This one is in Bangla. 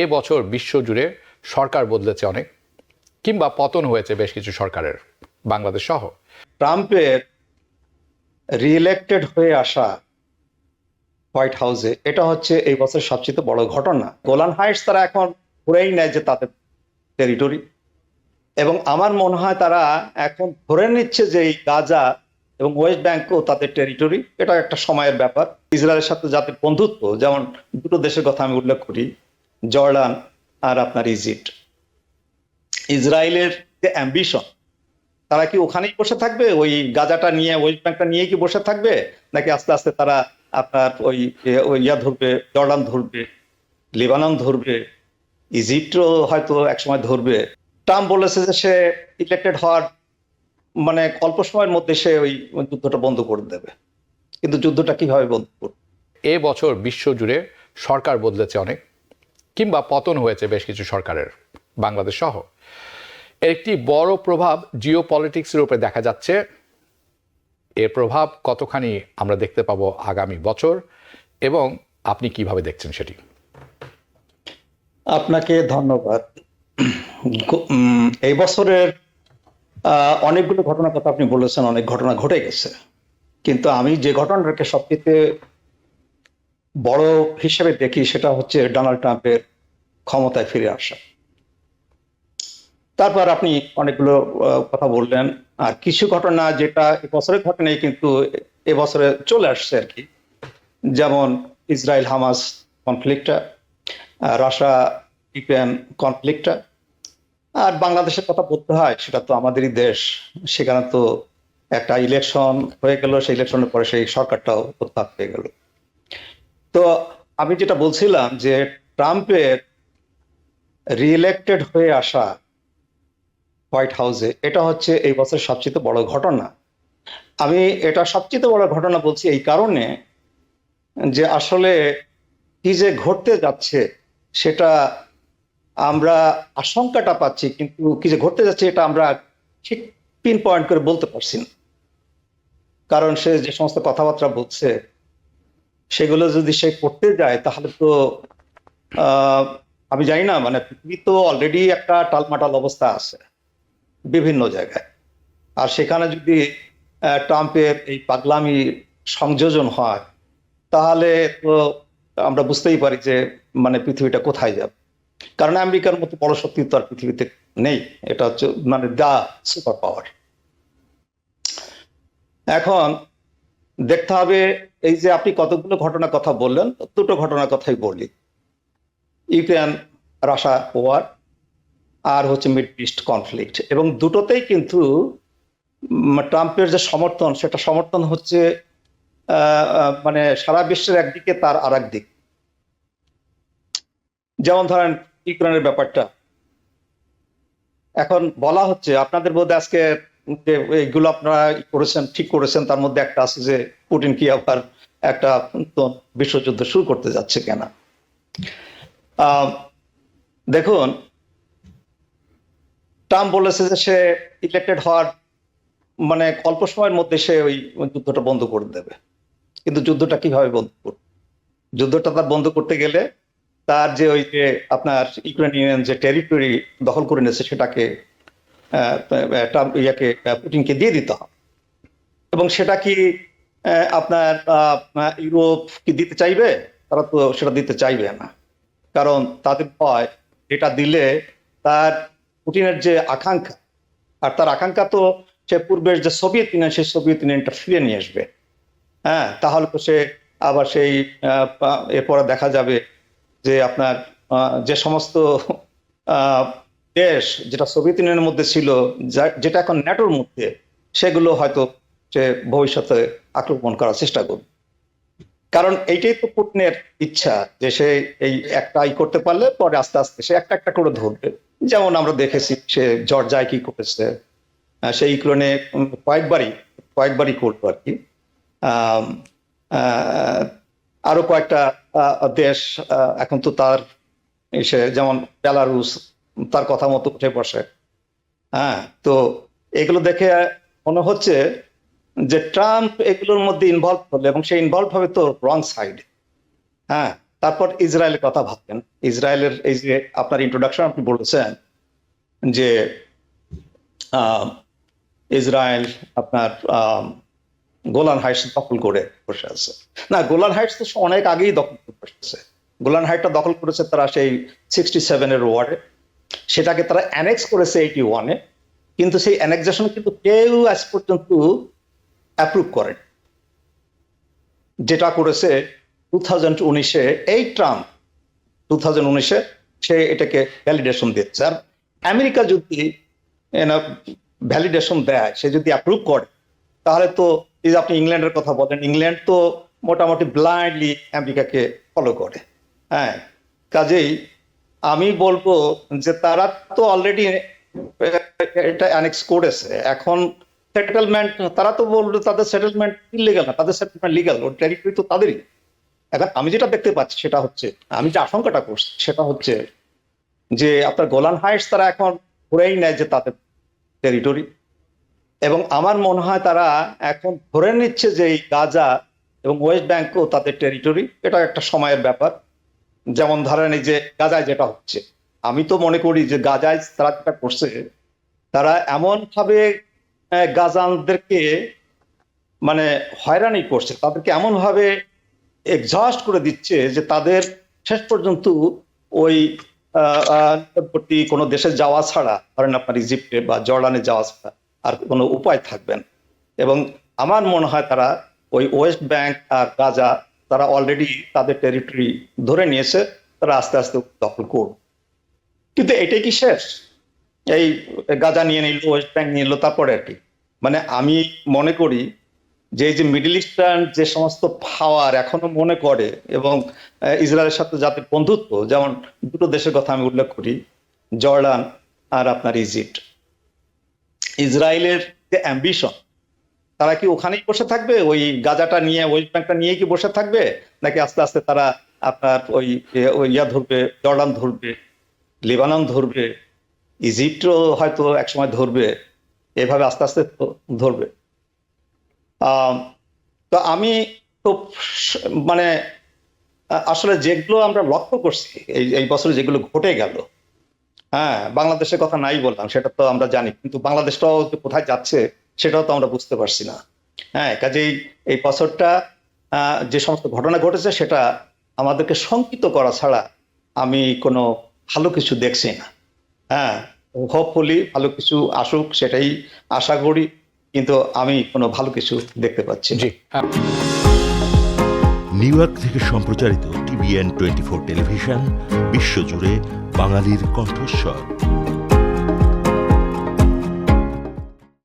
এ বছর বিশ্বজুড়ে সরকার বদলেছে অনেক, কিংবা পতন হয়েছে বেশ কিছু সরকারের, বাংলাদেশ সহ। ট্রাম্পের রিইলেক্টেড হয়ে আসা হোয়াইট হাউসে এটা হচ্ছে এই বছরের সবচেয়ে বড় ঘটনা। গোলান হাইটস তারা এখন ধরেই নেয় যে তাদের টেরিটরি এবং আমার মনে হয় তারা এখন ধরে নিচ্ছে যে এই গাজা এবং ওয়েস্ট ব্যাংকও তাদের টেরিটরি এটা একটা সময়ের ব্যাপার। ইসরায়েলের সাথে যাদের বন্ধুত্ব, যেমন দুটো দেশের কথা আমি উল্লেখ করি জর্ডান আর আপনার ইজিপ্ট। ইসরায়েলের যে অ্যাম্বিশন তারা কি ওখানেই বসে থাকবে? ওই গাজাটা নিয়ে, ওয়েস্ট ব্যাংকটা নিয়ে কি বসে থাকবে? নাকি আস্তে আস্তে তারা আপনার ওই ইয়া ধরবে, জর্ডান ধরবে, লিবানন ধরবে, ইজিপ্টও হয়তো একসময় ধরবে। ট্রাম্প বলেছে যে সে ইলেক্টেড হওয়ার মানে অল্প সময়ের মধ্যে সে ওই যুদ্ধটা বন্ধ করে দেবে। কিন্তু যুদ্ধটা কীভাবে বন্ধ করবে? এ বছর বিশ্বজুড়ে সরকার বদলেছে অনেক। কিংবা পতন হয়েছে বেশ কিছু সরকারের, বাংলাদেশ সহ। এর একটি বড় প্রভাব জিও পলিটিক্সের উপরে দেখা যাচ্ছে। এর প্রভাব কতখানি আমরা দেখতে পাবো আগামী বছর এবং আপনি কীভাবে দেখছেন সেটি? আপনাকে ধন্যবাদ। এই বছরের অনেকগুলো ঘটনার কথা আপনি বলেছেন, অনেক ঘটনা ঘটে গেছে। কিন্তু আমি যে ঘটনাটাকে সবচেয়ে বড় হিসেবে দেখি সেটা হচ্ছে ডোনাল্ড ট্রাম্পের ক্ষমতায় ফিরে আসা। তারপর আপনি অনেকগুলো কথা বললেন। আর কিছু ঘটনা যেটা এবছরের ঘটনাই কিন্তু এবছরে চলে আসছে আর কি। যেমন ইসরায়েল হামাস কনফ্লিক্টটা রাশিয়া ইউক্রেন কনফ্লিক্টটা। আর বাংলাদেশের কথা বলতে হয়, সেটা তো আমাদেরই দেশ। সেখানে তো একটা ইলেকশন হয়ে গেল, সেই ইলেকশনের পরে সেই সরকারটাও উৎপাদ হয়ে গেল। তো আমি যেটা বলছিলাম যে ট্রাম্পের রিইলেক্টেড হয়ে আসা হোয়াইট হাউসে, এটা হচ্ছে এই বছরের সবচেয়ে বড় ঘটনা। আমি এটা সবচেয়ে বড় ঘটনা বলছি এই কারণে যে আসলে কি যে ঘটতে যাচ্ছে সেটা আমরা আশঙ্কাটা পাচ্ছি, কিন্তু কি যে ঘটতে যাচ্ছে এটা আমরা ঠিক পিন পয়েন্ট করে বলতে পারছি না। কারণ সে যে সমস্ত কথাবার্তা বলছে সেগুলো যদি সে করতে যায়, তাহলে তো আমি জানি না মানে পৃথিবী তো অলরেডি একটা টালমাটাল অবস্থা আছে, বিভিন্ন জায়গায়। আর সেখানে যদি ট্রাম্পের এই পাগলামি সংযোজন হয়, তাহলে তো আমরা বুঝতেই পারি যে মানে পৃথিবীটা কোথায় যাবে। কারণ আমেরিকার মতো বড় শক্তি তো আর পৃথিবীতে নেই, এটা হচ্ছে মানে দা সুপার পাওয়ার এখন দেখতে হবে এই যে আপনি কতগুলো ঘটনার কথা বললেন, দুটো ঘটনার কথাই বলি। ইউক্রেন রাশা ওয়ার আর হচ্ছে মিড ইস্ট কনফ্লিক্ট এবং দুটোতেই কিন্তু ট্রাম্পের যে সমর্থন, সেটা সমর্থন হচ্ছে মানে সারা বিশ্বের একদিকে তার আর দিক। যেমন ধরেন ইউক্রেনের ব্যাপারটা। এখন বলা হচ্ছে, আপনাদের মধ্যে আজকে যে এইগুলো আপনারা করেছেন, ঠিক করেছেন, তার মধ্যে একটা আছে যে পুটিন কি আবার একটা বিশ্বযুদ্ধ শুরু করতে যাচ্ছে কেনা। দেখুন, ট্রাম্প বলেছে যে সে ইলেক্টেড হওয়ার মানে অল্প সময়ের মধ্যে সে ওই যুদ্ধটা বন্ধ করে দেবে। কিন্তু যুদ্ধটা কীভাবে বন্ধ করবে? যুদ্ধটা তার বন্ধ করতে গেলে তার যে ওই যে আপনার ইউক্রেনিয়ান যে টেরিটরি দখল করে নিয়েছে, সেটাকে ট্রাম্প ইয়াকে পুটিনকে দিয়ে দিতে হবে। এবং সেটা কি আপনার ইউরোপ কি দিতে চাইবে? তারা তো সেটা দিতে চাইবে না। কারণ তাদের ভয়, এটা দিলে তার পুটিনের যে আকাঙ্ক্ষা, আর তার আকাঙ্ক্ষা তো সে পূর্বের যে সোভিয়েত ইউনিয়ন, সেই সোভিয়েত ইউনিয়নটা ফিরে নিয়ে আসবে। হ্যাঁ তাহলে তো সে আবার সেই এরপরে দেখা যাবে যে আপনার যে সমস্ত দেশ যেটা সোভিয়েত ইউনিয়নের মধ্যে ছিল যেটা এখন ন্যাটোর মধ্যে, সেগুলো হয়তো সে ভবিষ্যতে আক্রমণ করার চেষ্টা করবে। কারণ এইটাই তো পুটিনের ইচ্ছা যে সে এই একটাই করতে পারলে পরে আস্তে আস্তে সে একটা একটা করে ধরবে। যেমন আমরা দেখেছি সে জর্জায় কি করেছে সে ইউক্রেনে কয়েকবারই কয়েকবারই করল আর কি। আরও কয়েকটা দেশ এখন তো তার এসে যেমন বেলারুস তার কথা মতো উঠে বসে। হ্যাঁ তো এগুলো দেখে মনে হচ্ছে যে ট্রাম্প এগুলোর মধ্যে ইনভলভ হলো এবং সে ইনভলভ হবে তো রং সাইড হ্যাঁ তারপর ইসরায়েলের কথা ভাববেন। ইসরায়েলের এই যে আপনার ইন্ট্রোডাকশন আপনি বলেছেন যে ইসরায়েল আপনার গোলান হাইটস দখল করে বসে আছে। না, গোলান হাইটস তো অনেক আগেই দখল করে বসেছে গোলান হাইটটা দখল করেছে তারা সেই সিক্সটি সেভেনের ওয়ার্ডে সেটাকে তারা অ্যানেক্স করেছে এইটি ওয়ানে কিন্তু সেই অ্যানেক্সেশন কিন্তু কেউ আজ পর্যন্ত অ্যাপ্রুভ করেন। যেটা করেছে টু থাউজেন্ড উনিশে এই ট্রাম্প টু থাউজেন্ড উনিশে সে এটাকে ভ্যালিডেশন দিচ্ছে আর আমেরিকা যদি ভ্যালিডেশন দেয়, সে যদি অ্যাপ্রুভ করে, তাহলে তো এই আপনি ইংল্যান্ডের কথা বলেন, ইংল্যান্ড তো মোটামুটি ব্লাইন্ডলি আমেরিকাকে ফলো করে। হ্যাঁ কাজেই আমি বলব যে তারা তো অলরেডি এটা অ্যানেক্স করেছে। এখন সেটেলমেন্ট তারা তো বলল তাদের সেটেলমেন্ট ইলিগাল না, তাদের সেটেলমেন্ট লিগাল ওর টেরিটরি তো তাদেরই। এখন আমি যেটা দেখতে পাচ্ছি সেটা হচ্ছে, আমি যে আশঙ্কাটা করছি সেটা হচ্ছে যে আপনার গোলান হাইটস তারা এখন ধরেই নেয় যে তাদের টেরিটরি এবং আমার মনে হয় তারা এখন ধরে নিচ্ছে যে এই গাজা এবং ওয়েস্ট ব্যাংকও তাদের টেরিটরি এটা একটা সময়ের ব্যাপার। যেমন ধরেন এই যে গাজায় যেটা হচ্ছে। আমি তো মনে করি যে গাজায় তারা যেটা করছে তারা এমন ভাবে আহ, গাজানদেরকে মানে হয়রানি করছে তাদেরকে এমন ভাবে এক্সস্ট করে দিচ্ছে যে তাদের শেষ পর্যন্ত ওই নিকটবর্তী কোনো দেশে যাওয়া ছাড়া ধরেন আপনার ইজিপ্টে বা জর্ডানে যাওয়া ছাড়া আর কোনো উপায় থাকবেন এবং আমার মনে হয় তারা ওই ওয়েস্ট ব্যাংক আর গাজা তারা অলরেডি তাদের টেরিটরি ধরে নিয়েছে, তারা আস্তে আস্তে দখল করবে। কিন্তু এটাই কি শেষ? এই গাজা নিয়ে নিল, ওয়েস্ট ব্যাংক নিয়ে নিল, তারপরে আর কি? মানে আমি মনে করি যে, এই যে মিডল ইস্টার্ন যে সমস্ত পাওয়ার এখনও মনে করে এবং ইসরায়েলের সাথে যাদের বন্ধুত্ব, যেমন দুটো দেশের কথা আমি উল্লেখ করি, জর্ডান আর আপনার ইজিপ্ট। ইসরায়েলের যে অ্যাম্বিশন তারা কি ওখানেই বসে থাকবে? ওই গাজাটা নিয়ে ওয়েস্ট ব্যাংকটা নিয়ে কি বসে থাকবে? নাকি আস্তে আস্তে তারা আপনার ওই ইয়া ধরবে, জর্ডান ধরবে, লেবানন ধরবে, ইজিপ্টও হয়তো একসময় ধরবে, এভাবে আস্তে আস্তে ধরবে। তো আমি তো মানে আসলে যেগুলো আমরা লক্ষ্য করছি, এই এই বছরে যেগুলো ঘটে গেল হ্যাঁ বাংলাদেশের কথা নাই বললাম, সেটা তো আমরা জানি, কিন্তু বাংলাদেশটাও কোথায় যাচ্ছে সেটাও তো আমরা বুঝতে পারছি না। হ্যাঁ কাজেই এই বছরটা আহ, যে সমস্ত ঘটনা ঘটেছে সেটা আমাদেরকে শঙ্কিত করা ছাড়া আমি কোনো ভালো কিছু দেখছি না। হ্যাঁ হোপফুলি ভালো কিছু আসুক সেটাই আশা করি কিন্তু আমি কোনো ভালো কিছু দেখতে পাচ্ছি না। জি। নিউ ইয়র্ক থেকে সম্প্রচারিত টিভিএন টোয়েন্টি ফোর টেলিভিশন বিশ্বজুড়ে বাঙালির কণ্ঠস্বর।